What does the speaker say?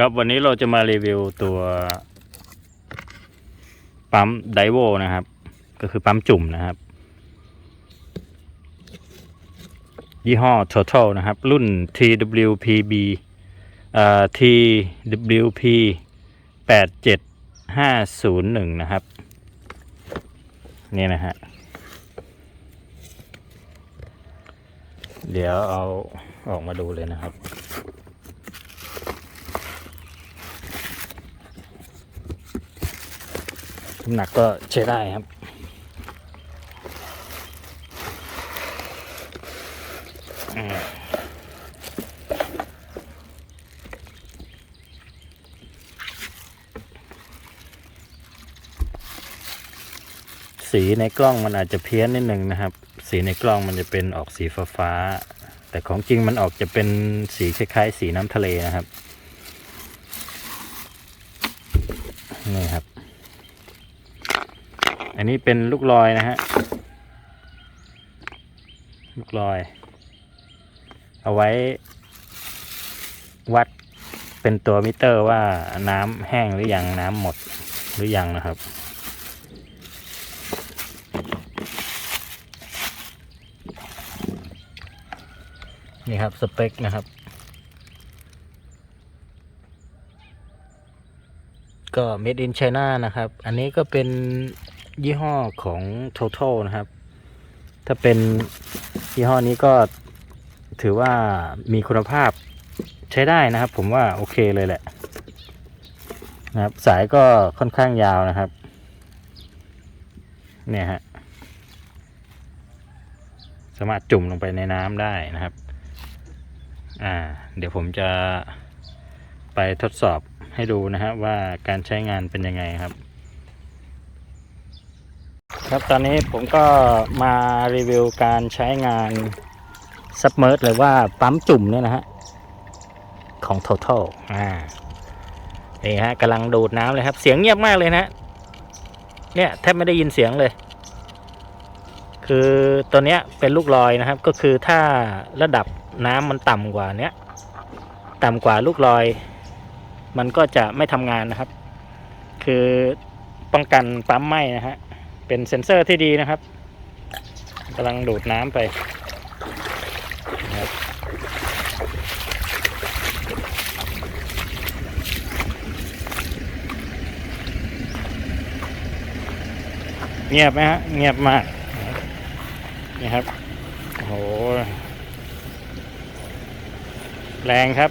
ครับวันนี้เราจะมารีวิวตัวปั๊มไดโวนะครับ ก็คือปั๊มจุ่มนะครับ ยี่ห้อ Total นะครับ รุ่น TWPB เอ่อ TWP 87501 นะครับ นี่นะฮะ เดี๋ยวเอาออกมาดูเลยนะครับ น้ำหนักก็ใช้ได้ครับ สีในกล้องมันอาจจะเพี้ยนนิดนึงนะครับ สีในกล้องมันจะเป็นออกสีฟ้าฟ้า แต่ของจริงมันออกจะเป็นสีคล้ายๆ สีน้ำทะเลนะครับ นี่ครับ อันนี้เป็นลูกลอยนะฮะ ลูกลอย เอาไว้ วัดเป็นตัวมิเตอร์ว่าน้ำแห้งหรือยังน้ำหมดหรือยังนะครับนี่ครับ สเปคนะครับ ก็ made in China นะครับ อันนี้ก็เป็น ยี่ห้อของ Total นะครับ ถ้าเป็นยี่ห้อนี้ก็ถือว่ามีคุณภาพใช้ได้นะครับ ผมว่าโอเคเลยแหละนะครับ สายก็ค่อนข้างยาวนะครับ เนี่ยฮะสามารถจุ่มลงไปในน้ำได้นะครับ อ่า เดี๋ยวผมจะไปทดสอบให้ดูนะครับว่าการใช้งานเป็นยังไงครับ ครับตอนนี้ผมก็มารีวิวการใช้งานซับเมอร์หรือว่าปั๊มจุ่มเนี่ยนะฮะ ของ Total อ่านี่ฮะกำลังดูดน้ำเลยครับ เสียงเงียบมากเลยนะ เนี่ยแทบไม่ได้ยินเสียงเลย คือตัวเนี้ยเป็นลูกลอยนะครับ ก็คือถ้าระดับน้ำมันต่ำกว่าเนี้ยต่ำกว่าลูกลอย มันก็จะไม่ทำงานนะครับ คือป้องกันปั๊มไหมนะฮะ เป็นเซ็นเซอร์ที่ดีนะครับกำลังดูดน้ำไปนะครับเงียบไหมฮะ เงียบมาก นี่ครับ โอ้โห แรงครับ